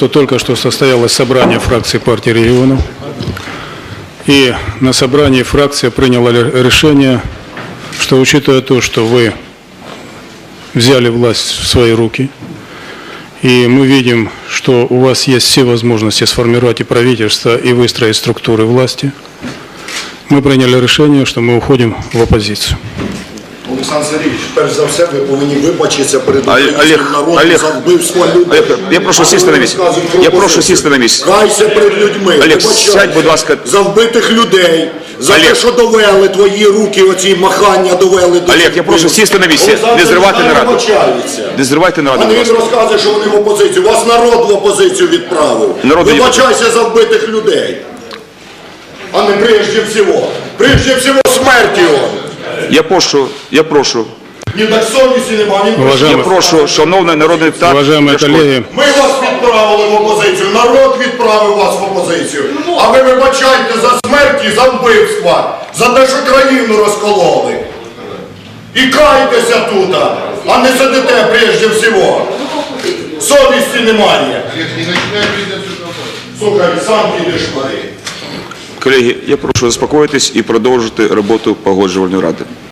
То только что состоялось собрание фракции партии регионов. И на собрании фракция приняла решение, что учитывая то, что вы взяли власть в свои руки, и мы видим, что у вас есть все возможности сформировать и правительство, и выстроить структуры власти, мы приняли решение, что мы уходим в оппозицию. Олександр Сергійович, перш за все, ви повинні вибачитися перед Олег, українським народом Олег, за вбивство людей. Олег, я прошу сісти на місце. Я прошу сісти на місце. Кайся перед людьми. Олег, вибачайся сядь, будь ласка. За вбитих людей. За Олег. те, що довели твої руки, оці махання довели до Олег, я прошу сісти на місце. Не зривати нараду. Не зривайте нараду, будь він ласка. розказує, що вони в опозицію. Вас народ в опозицію відправив. Народ не Вибачайся за вбитих людей. А не прежде всього. Прежде всього смерть його. Я прошу, я прошу, Ні так совісті нема, ні Уважаємо. я прошу, шановний народний депутат. Уважаемые Ляшко, коллеги, Ми вас відправили в опозицію, народ відправив вас в опозицію. А ви вибачайте за смерть і за вбивства, за те, що країну розкололи. І кайтеся тут, а не сидите прежде всього. Совісті немає. Слухай, сам підеш куди. Колеги, я прошу заспокоїтись і продовжити роботу погоджувальної ради.